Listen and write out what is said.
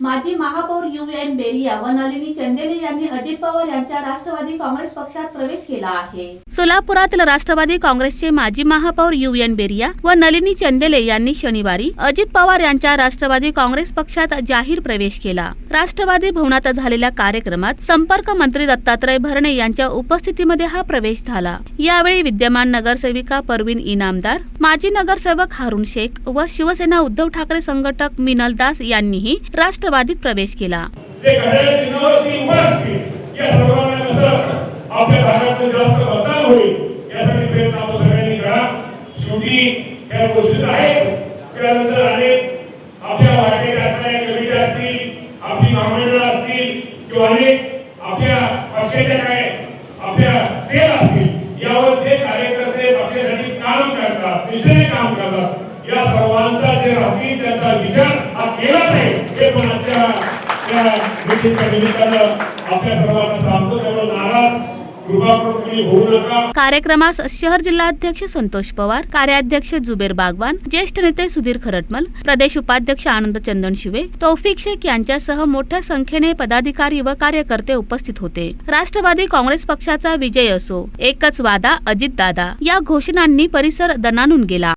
माजी महापौर you N बेरिया व नलिनी चंदेले यांनी अजित पवार यांच्या राष्ट्रवादी काँग्रेस पक्षात प्रवेश केला आहे. सोलापुरातील राष्ट्रवादी काँग्रेसचे माजी महापौर यू एन बेरिया व नलिनी चंदेले यांनी शनिवारी अजित पवार यांच्या राष्ट्रवादी काँग्रेस पक्षात जाहीर प्रवेश केला. राष्ट्रवादी भवनात झालेल्या कार्यक्रमात संपर्क मंत्री दत्तात्रय भरणे यांच्या उपस्थितीमध्ये हा प्रवेश झाला. यावेळी विद्यमान नगरसेविका परवीन इनामदार माजी नगरसेवक हारुण शेख व शिवसेना उद्धव ठाकरे संघटक मिनल दास यांनीही राष्ट्र राष्ट्रवादीत प्रवेश केला. आपल्या काम करतात काम करतात या सर्वांचा जे राहतील त्याचा विचार हा केलाच आहे हे पण आजच्या या मीटिंगच्या निमित्तानं आपल्या सर्वांना सांगतो त्यामुळे नाराज कार्यक्रमास शहर जिल्हाध्यक्ष संतोष पवार कार्याध्यक्ष जुबेर बागवान ज्येष्ठ नेते सुधीर खरटमल प्रदेश उपाध्यक्ष आनंद चंदन शिवे तौफिक शेख यांच्यासह मोठ्या संख्येने पदाधिकारी व कार्यकर्ते उपस्थित होते. राष्ट्रवादी काँग्रेस पक्षाचा विजय असो एकच वादा अजित दादा या घोषणांनी परिसर दणानून गेला.